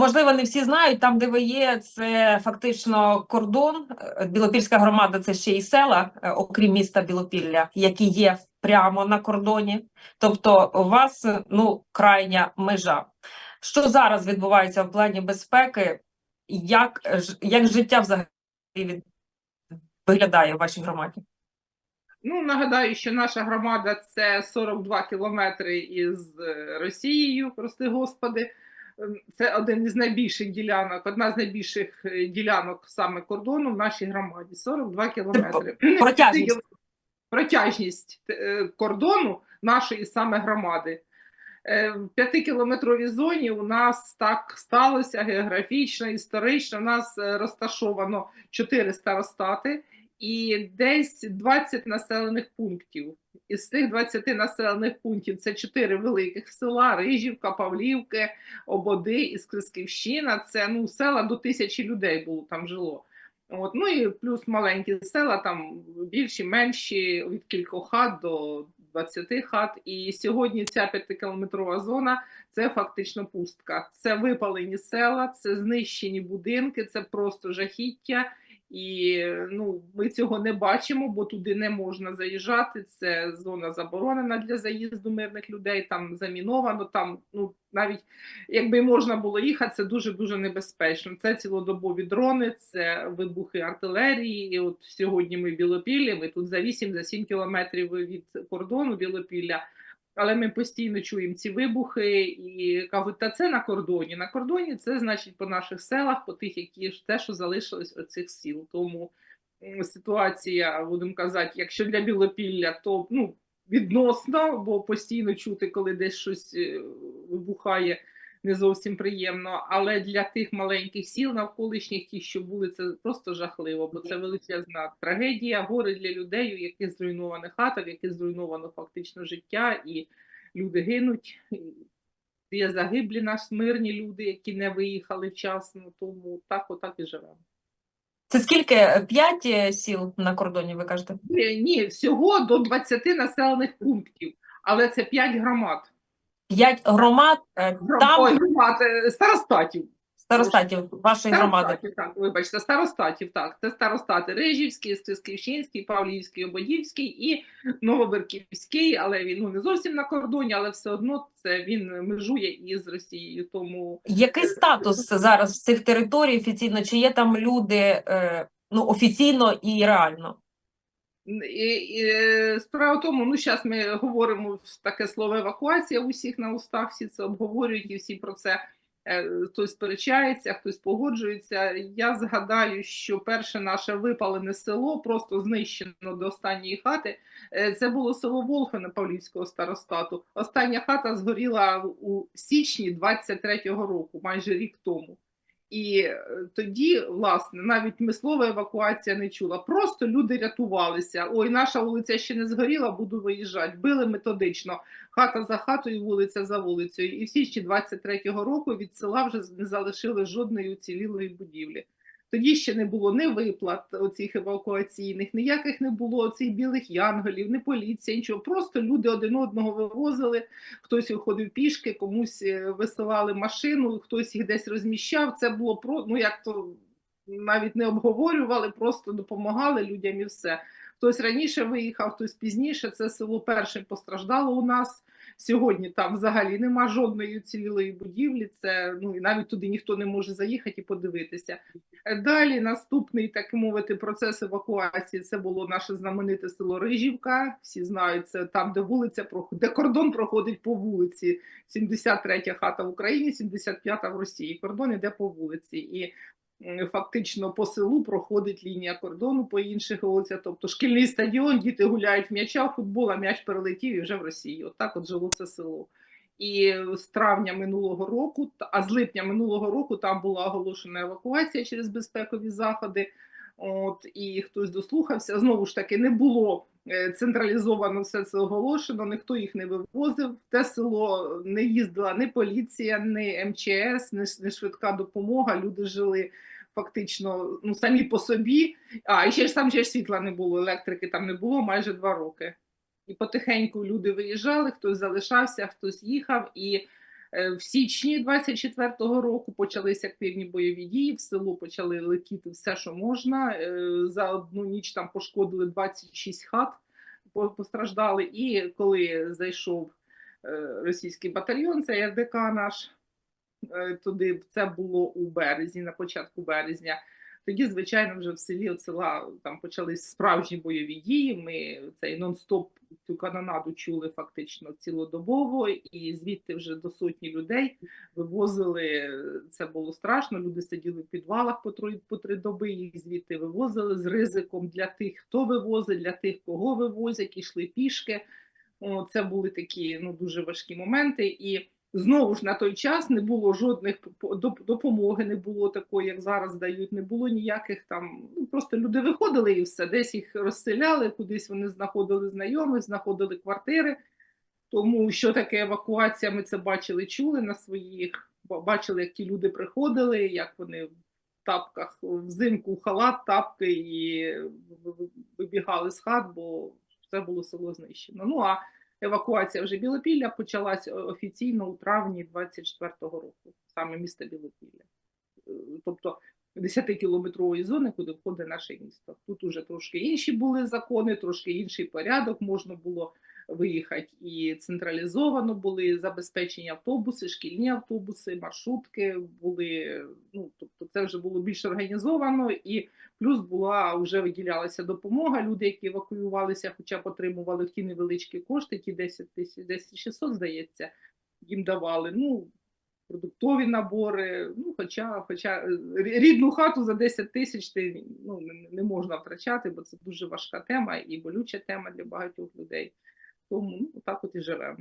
можливо, не всі знають, там, де ви є, це фактично кордон. Е, Білопільська громада це ще й села, е, окрім міста Білопілля, які є прямо на кордоні. Тобто, у вас ну крайня межа. Що зараз відбувається в плані безпеки? Як, як життя взагалі від... виглядає в вашій громаді? Ну, нагадаю, що наша громада це 42 кілометри із е, Росією, прости господи. Ем, Це один із найбільших ділянок, одна з найбільших е, ділянок саме кордону в нашій громаді. 42 кілометри. Протяжність. Протяжність е, кордону нашої саме громади. Е, В п'ятикілометровій зоні у нас так сталося географічно, історично. У нас розташовано чотири старостати і десь 20 населених пунктів. Із цих 20 населених пунктів це 4 великих села: Рижівка, Павлівки, Ободи і. Це ну, села до тисячі людей було там жило. От, ну і плюс маленькі села, там більші, менші, від кількох хат до 20 хат. І сьогодні ця п'ятикілометрова зона це фактично пустка. Це випалені села, це знищені будинки, це просто жахіття. І ну, ми цього не бачимо, бо туди не можна заїжджати. Це зона заборонена для заїзду мирних людей. Там заміновано. Там ну навіть якби можна було їхати, це дуже дуже небезпечно. Це цілодобові дрони, це вибухи артилерії. І от сьогодні ми в Білопіллі. Ми тут за 8-7 кілометрів від кордону Білопілля. Але ми постійно чуємо ці вибухи і кажуть, та це на кордоні. На кордоні це значить по наших селах, по тих, які ж те, що залишилось від цих сіл. Тому ситуація, будемо казати, якщо для Білопілля, то ну відносно, бо постійно чути, коли десь щось е, вибухає, не зовсім приємно. Але для тих маленьких сіл навколишніх, ті, що були, це просто жахливо, бо це величезна трагедія, горе для людей, у яких зруйнована хата, в яких зруйновано фактично життя, і люди гинуть. Є загиблі наші мирні люди, які не виїхали вчасно, тому так отак і живемо. Це скільки? Е, П'ять е, сіл на кордоні, ви кажете? Ні, Ні, всього до 20 населених пунктів, але це 5 громад. П'ять громад, е, там Ой, громад е, старостатів. старостатів вашої громади. Старостатів, так, вибачте, старостатів, так. Це старостати Рижівський, Стисківщинський, Павлівський, Ободівський і Новоберківський, але він ну, не зовсім на кордоні, але все одно це він межує із Росією. Тому Який статус зараз цих територій офіційно? Чи є там люди е, ну, офіційно і реально? І, і, е, справа в тому, ну зараз ми говоримо таке слово евакуація у всіх на устах, всі це обговорюють і всі про це е, хтось сперечається, хтось погоджується. Я згадаю, що перше наше випалене село, просто знищено до останньої хати. е, Це було село Волфине Павлівського старостату. Остання хата згоріла у січні 23-го року, майже рік тому. І е, тоді, власне, навіть ми слова евакуація не чула. Просто люди рятувалися. Ой, наша вулиця ще не згоріла, буду виїжджати. Били методично хата за хатою, вулиця за вулицею. І всі ще 23-го року від села вже не залишили жодної уцілілої будівлі. Тоді ще не було ні виплат оцих евакуаційних, ніяких не було цих білих янголів, ні поліція, нічого. Просто люди один одного вивозили. Хтось виходив пішки, комусь е, висилали машину, хтось їх десь розміщав. Це було про ну як то навіть не обговорювали, просто допомагали людям і все. Хтось раніше виїхав, хтось пізніше. Це село першим постраждало у нас. Сьогодні там взагалі нема жодної уцілілої будівлі. Це ну і навіть туди ніхто не може заїхати і подивитися. Е, Далі наступний, так мовити, процес евакуації. Це було наше знамените село Рижівка. Всі знають це там, де вулиця де кордон проходить по вулиці. 73 хата в Україні, 75 в Росії. Кордон іде по вулиці. І фактично по селу проходить лінія кордону по інших вулицях. Тобто шкільний стадіон, діти гуляють м'яча, футбол, а м'яч перелетів і вже в Росії. От от жило це село. І з травня минулого року, а з липня минулого року там була оголошена евакуація через безпекові заходи. От і хтось дослухався. Знову ж таки, не було е, централізовано все це оголошено, ніхто їх не вивозив. В те село не їздила ні поліція, ні МЧС, ні, швидка допомога. Люди жили фактично ну, самі по собі. А і ще ж там ще ж світла не було, електрики там не було майже два роки. І потихеньку люди виїжджали, хтось залишався, хтось їхав. І В січні 24-го року почалися активні бойові дії. В село почали летіти все, що можна. Е, За одну ніч там пошкодили 26 хат, постраждали. І коли зайшов е, російський батальйон, це РДК наш е, туди, це було у березні, на початку березня. Тоді, звичайно, вже в селі от села там почались справжні бойові дії. Ми цей нон-стоп цю канонаду чули фактично цілодобово, і звідти вже до сотні людей вивозили. Це було страшно. Люди сиділи в підвалах по три, по три доби. Їх звідти вивозили з ризиком для тих, хто вивозить, для тих, кого вивозять, ішли пішки. Це були такі ну дуже важкі моменти. І знову ж на той час не було жодних по- допомоги, не було такої, як зараз дають, не було ніяких там. Ну просто люди виходили і все, десь їх розселяли, кудись вони знаходили знайомих, знаходили квартири. Тому що таке евакуація, ми це бачили, чули на своїх, ба- бачили, як ті люди приходили, як вони в тапках взимку, халат, тапки і вибігали з хат, бо все було село знищено. Ну а евакуація вже Білопілля почалась офіційно у травні 24-го року, саме місто Білопілля. Е, Тобто 10-кілометрової зони, куди входить наше місто. Тут уже трошки інші були закони, трошки інший порядок. Можна було виїхати і централізовано були забезпечені автобуси, шкільні автобуси, маршрутки були. Ну це вже було більш організовано, і плюс була вже виділялася допомога. Люди, які евакуювалися, хоча б отримували ті невеличкі кошти, ті 10 тисяч, 10 600, здається, їм давали. Ну продуктові набори. Ну, хоча, хоча е, рідну хату за 10 тисяч ти ну, не, можна втрачати, бо це дуже важка тема і болюча тема для багатьох людей. Тому ну, так от і живемо.